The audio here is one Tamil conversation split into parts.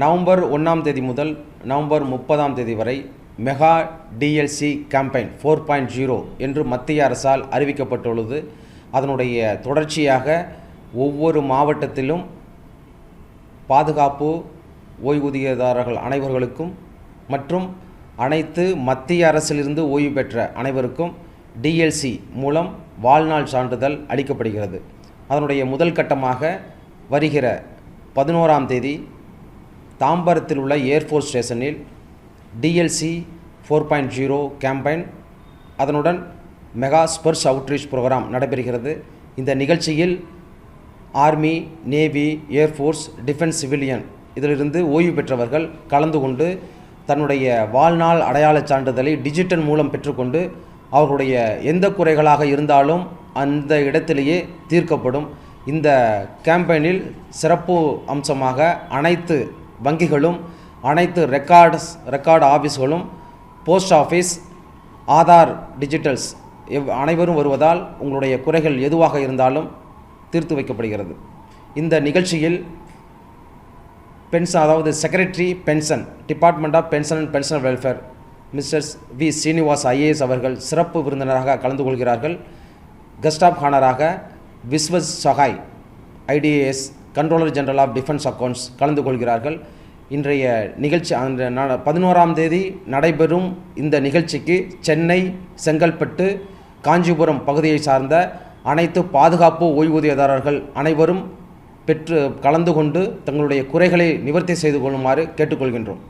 நவம்பர் ஒன்றாம் தேதி முதல் நவம்பர் முப்பதாம் தேதி வரை mega DLC campaign four point zero என்று மத்திய அரசால் அறிவிக்கப்பட்டுள்ளது. அதனுடைய தொடர்ச்சியாக ஒவ்வொரு மாவட்டத்திலும் பாதுகாப்பு ஓய்வூதியதாரர்கள் அனைவர்களுக்கும் மற்றும் அனைத்து மத்திய அரசிலிருந்து ஓய்வு பெற்ற அனைவருக்கும் டிஎல்சி மூலம் வாழ்நாள் சான்றிதழ் அளிக்கப்படுகிறது. அதனுடைய முதல் கட்டமாக வருகிற பதினோராம் தேதி தாம்பரத்தில் உள்ள ஏர்ஃபோர்ஸ் ஸ்டேஷனில் TLC four point zero campaign அதனுடன் மெகா ஸ்பர்ஸ் அவுட்ரீச் ப்ரோக்ராம் நடைபெறுகிறது. இந்த நிகழ்ச்சியில் army navy air force defence civilian இதிலிருந்து ஓய்வு பெற்றவர்கள் கலந்து கொண்டு தன்னுடைய வாழ்நாள் அடையாளச் சான்றிதழை டிஜிட்டல் மூலம் பெற்றுக்கொண்டு அவர்களுடைய எந்த குறைகளாக இருந்தாலும் அந்த இடத்திலேயே தீர்க்கப்படும். இந்த கேம்பெயினில் சிறப்பு அம்சமாக அனைத்து வங்கிகளும் அனைத்து ரெக்கார்ட்ஸ் ரெக்கார்டு ஆஃபீஸ்களும் போஸ்ட் ஆஃபீஸ் ஆதார் டிஜிட்டல்ஸ் எவ் அனைவரும் வருவதால் உங்களுடைய குறைகள் எதுவாக இருந்தாலும் தீர்த்து வைக்கப்படுகிறது. இந்த நிகழ்ச்சியில் பென்ஷன் அதாவது secretary pension department of pension and pension welfare mister V Srinivas IAS அவர்கள் சிறப்பு விருந்தினராக கலந்து கொள்கிறார்கள். Guest of ஹானராக Vishwas Sahai IDAS controller general of defence accounts கலந்து கொள்கிறார்கள். இன்றைய நிகழ்ச்சி அந்த பதினோராம் தேதி நடைபெறும் இந்த நிகழ்ச்சிக்கு சென்னை செங்கல்பட்டு காஞ்சிபுரம் பகுதியை சார்ந்த அனைத்து பாதுகாப்பு ஓய்வூதியதாரர்கள் அனைவரும் பெற்று கலந்து கொண்டு தங்களுடைய குறைகளை நிவர்த்தி செய்து கொள்ளுமாறு கேட்டுக்கொள்கின்றோம்.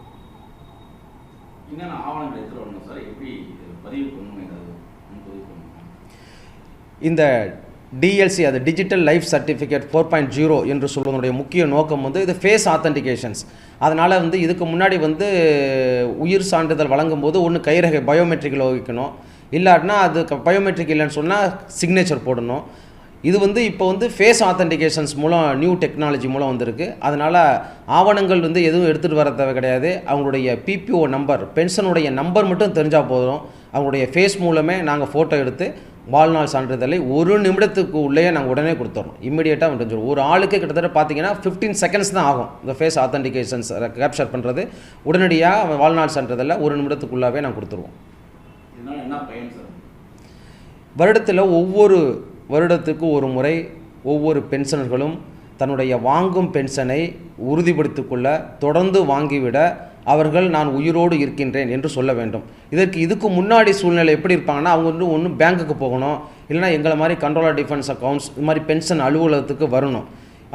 இந்த டிஎல்சி அது digital life certificate four point zero என்று சொல்வதனுடைய முக்கிய நோக்கம் வந்து இது ஃபேஸ் ஆத்தன்டிகேஷன்ஸ் அதனால் வந்து இதுக்கு முன்னாடி வந்து உயிர் சான்றிதழ் வழங்கும்போது ஒன்று கைரகை பயோமெட்ரிக்கில் வைக்கணும் இல்லாட்டினா அது பயோமெட்ரிக் இல்லைன்னு சொன்னால் சிக்னேச்சர் போடணும். இது வந்து இப்போ வந்து ஃபேஸ் ஆத்தன்டிகேஷன்ஸ் மூலம் நியூ டெக்னாலஜி மூலம் வந்திருக்கு. அதனால் ஆவணங்கள் வந்து எதுவும் எடுத்துகிட்டு வர தேவை கிடையாது. அவங்களுடைய பிபிஓ நம்பர் பென்ஷனுடைய நம்பர் மட்டும் தெரிஞ்சால் போதும். அவங்களுடைய ஃபேஸ் மூலமே நாங்கள் ஃபோட்டோ எடுத்து வாழ்நாள் சான்றிதழை ஒரு நிமிடத்துக்கு உள்ளேயே நாங்கள் உடனே கொடுத்துறோம். இம்மிடியேட்டாக முடிஞ்சிடும் ஒரு ஆளுக்கு கிட்டத்தட்ட பார்த்தீங்கன்னா ஃபிஃப்டீன் செகண்ட்ஸ் தான் ஆகும். இந்த ஃபேஸ் ஆத்தன்டிகேஷன்ஸ் கேப்சர் பண்ணுறது உடனடியாக வாழ்நாள் சான்றிதழை ஒரு நிமிடத்துக்குள்ளாவே நாங்கள் கொடுத்துருவோம். வருடத்தில் ஒவ்வொரு வருடத்துக்கு ஒரு முறை ஒவ்வொரு பென்ஷனர்களும் தன்னுடைய வாங்கும் பென்ஷனை உறுதிப்படுத்திக் கொள்ள தொடர்ந்து வாங்கிவிட அவர்கள் நான் உயிரோடு இருக்கின்றேன் என்று சொல்ல வேண்டும். இதற்கு இதுக்கு முன்னாடி சூழ்நிலை எப்படி இருப்பாங்கன்னா அவங்க வந்து ஒன்று பேங்க்குக்கு போகணும் இல்லைனா எங்களை மாதிரி கண்ட்ரோலர் டிஃபென்ஸ் அக்கௌண்ட்ஸ் இது மாதிரி பென்ஷன் அலுவலகத்துக்கு வரணும்.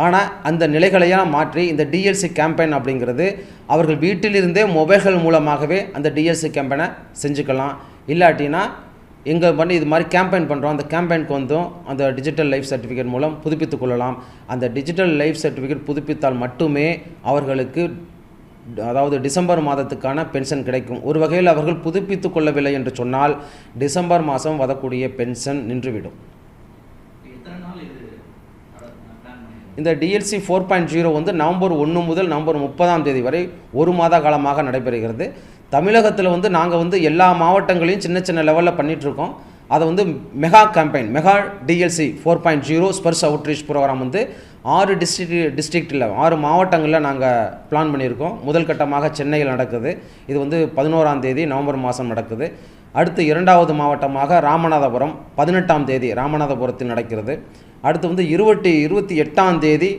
ஆனால் அந்த நிலைகளையெல்லாம் மாற்றி இந்த டிஎல்சி கேம்பெயின் அப்படிங்கிறது அவர்கள் வீட்டிலிருந்தே மொபைல்கள் மூலமாகவே அந்த டிஎல்சி கேம்பெயினை செஞ்சுக்கலாம். இல்லாட்டினா எங்கள் பண்ணி இது மாதிரி கேம்பெயின் பண்ணுறோம் அந்த கேம்பெயினுக்கு வந்தும் அந்த டிஜிட்டல் லைஃப் சர்டிஃபிகேட் மூலம் புதுப்பித்துக் கொள்ளலாம். அந்த டிஜிட்டல் லைஃப் சர்டிஃபிகேட் புதுப்பித்தால் மட்டுமே அவர்களுக்கு அதாவது டிசம்பர் மாதத்துக்கான பென்ஷன் கிடைக்கும். ஒரு வகையில் அவர்கள் புதுப்பித்து கொள்ளவில்லை என்று சொன்னால் டிசம்பர் மாதம் வரக்கூடிய பென்ஷன் நின்றுவிடும். இந்த டிஎல்சி ஃபோர் பாயிண்ட் ஜீரோ வந்து நவம்பர் ஒன்று முதல் நவம்பர் முப்பதாம் தேதி வரை ஒரு மாத காலமாக நடைபெறுகிறது. தமிழகத்தில் வந்து நாங்கள் வந்து எல்லா மாவட்டங்களையும் சின்ன சின்ன லெவலில் பண்ணிகிட்ருக்கோம் அதை வந்து mega campaign mega DLC four point zero Sparsh outreach program வந்து ஆறு டிஸ்ட்ரிக் டிஸ்ட்ரிக்டில் ஆறு மாவட்டங்களில் நாங்கள் பிளான் பண்ணியிருக்கோம். முதல் கட்டமாக சென்னையில் நடக்குது. இது வந்து பதினோராம் தேதி நவம்பர் மாதம் நடக்குது. அடுத்து இரண்டாவது மாவட்டமாக ராமநாதபுரம் பதினெட்டாம் தேதி ராமநாதபுரத்தில் நடக்கிறது. அடுத்து வந்து இருபத்தி இருபத்தி எட்டாம் தேதி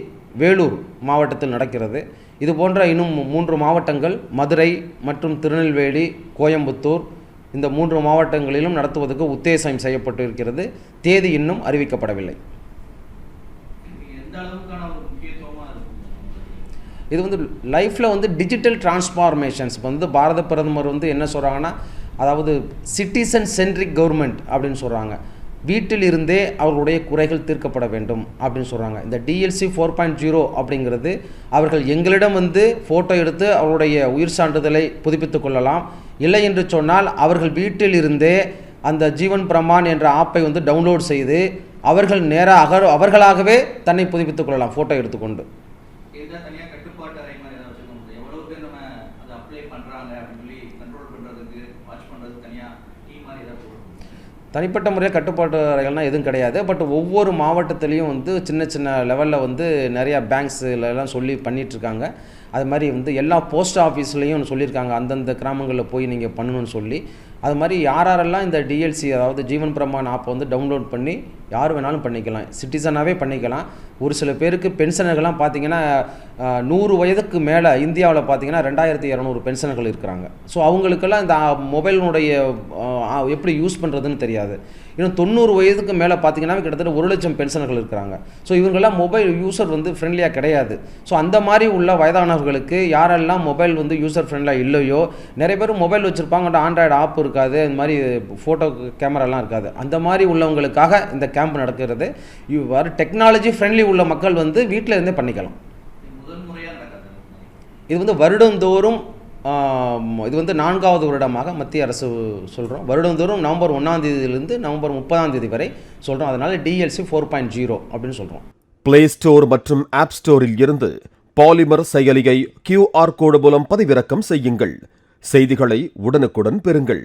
வேலூர் மாவட்டத்தில் நடக்கிறது. இது போன்ற இன்னும் மூன்று மாவட்டங்கள் மதுரை மற்றும் திருநெல்வேலி கோயம்புத்தூர் இந்த மூன்று மாவட்டங்களிலும் நடத்துவதற்கு உத்தேசம் செய்யப்பட்டு இருக்கிறது தேதி இன்னும் அறிவிக்கப்படவில்லை. அளவுக்கான ஒரு முக்கியத்துவமாக இருக்கும் இது வந்து லைஃப்பில் வந்து டிஜிட்டல் டிரான்ஸ்ஃபார்மேஷன்ஸ் இப்போ வந்து பாரத பிரதமர் வந்து என்ன சொல்கிறாங்கன்னா அதாவது சிட்டிசன் சென்ட்ரிக் கவர்மெண்ட் அப்படின்னு சொல்கிறாங்க வீட்டில் இருந்தே அவர்களுடைய குறைகள் தீர்க்கப்பட வேண்டும் அப்படின்னு சொல்கிறாங்க இந்த டிஎல்சி ஃபோர் பாயிண்ட் ஜீரோ அப்படிங்கிறது அவர்கள் எங்களிடம் வந்து ஃபோட்டோ எடுத்து அவருடைய உயிர் சான்றிதழை புதுப்பித்துக் கொள்ளலாம். இல்லை என்று சொன்னால் அவர்கள் வீட்டில் இருந்தே அந்த ஜீவன் பிரமான் என்ற ஆப்பை வந்து டவுன்லோட் செய்து அவர்கள் நேராக அவர்களாகவே தன்னை புதுப்பித்துக் கொள்ளலாம் ஃபோட்டோ எடுத்துக்கொண்டு. தனிப்பட்ட முறையில் கட்டுப்பாட்டு அறைகள்லாம் எதுவும் கிடையாது. பட் ஒவ்வொரு மாவட்டத்துலேயும் வந்து சின்ன சின்ன லெவலில் வந்து நிறையா பேங்க்ஸ்ல எல்லாம் சொல்லி பண்ணிகிட்ருக்காங்க அது மாதிரி வந்து எல்லா போஸ்ட் ஆஃபீஸ்லேயும் சொல்லியிருக்காங்க. அந்தந்த கிராமங்களில் போய் நீங்கள் பண்ணணும்னு சொல்லி. அது மாதிரி யார் யாரெல்லாம் இந்த டிஎல்சி அதாவது ஜீவன் பிரமான் ஆப்பை வந்து டவுன்லோட் பண்ணி யார் வேணாலும் பண்ணிக்கலாம். சிட்டிசனாகவே பண்ணிக்கலாம். ஒரு சில பேருக்கு பென்ஷனர்கள்லாம் பார்த்தீங்கன்னா நூறு வயதுக்கு மேலே இந்தியாவில் பார்த்தீங்கன்னா ரெண்டாயிரத்தி இரநூறு பென்ஷனர்கள் இருக்கிறாங்க. ஸோ அவங்களுக்கெல்லாம் இந்த மொபைலினுடைய எப்படி யூஸ் பண்ணுறதுன்னு தெரியாது. இன்னும் தொண்ணூறு வயதுக்கு மேலே பார்த்தீங்கன்னா கிட்டத்தட்ட ஒரு லட்சம் பென்ஷனர்கள் இருக்கிறாங்க. ஸோ இவங்கெல்லாம் மொபைல் யூசர் வந்து ஃப்ரெண்ட்லியாக கிடையாது. ஸோ அந்த மாதிரி உள்ள வயதானவர்களுக்கு யாரெல்லாம் மொபைல் வந்து யூசர் ஃப்ரெண்ட்லியாக இல்லையோ நிறைய பேர் மொபைல் வச்சுருப்பாங்க. ஆண்ட்ராய்டு ஆப் இருக்காது இந்த மாதிரி ஃபோட்டோ கேமராலாம் இருக்காது. அந்த மாதிரி உள்ளவங்களுக்காக இந்த கேம்ப் நடக்கிறது. இவ்வாறு டெக்னாலஜி ஃப்ரெண்ட்லி உள்ள மக்கள் வந்து வீட்டில் இருந்தே பண்ணிக்கலாம். இது வந்து வருடந்தோறும் இது வந்து நான்காவது வருடமாக மத்திய அரசு சொல்கிறோம் வருடந்தோறும் நவம்பர் ஒன்றாம் தேதியிலிருந்து நவம்பர் முப்பதாம் தேதி வரை சொல்கிறோம் அதனால் டிஎல்சி ஃபோர் பாயிண்ட் ஜீரோ அப்படின்னு சொல்கிறோம் பிளே ஸ்டோர் மற்றும் ஆப் ஸ்டோரில் இருந்து பாலிமர் செயலியை கியூஆர் கோடு மூலம் பதிவிறக்கம் செய்யுங்கள். செய்திகளை உடனுக்குடன் பெறுங்கள்.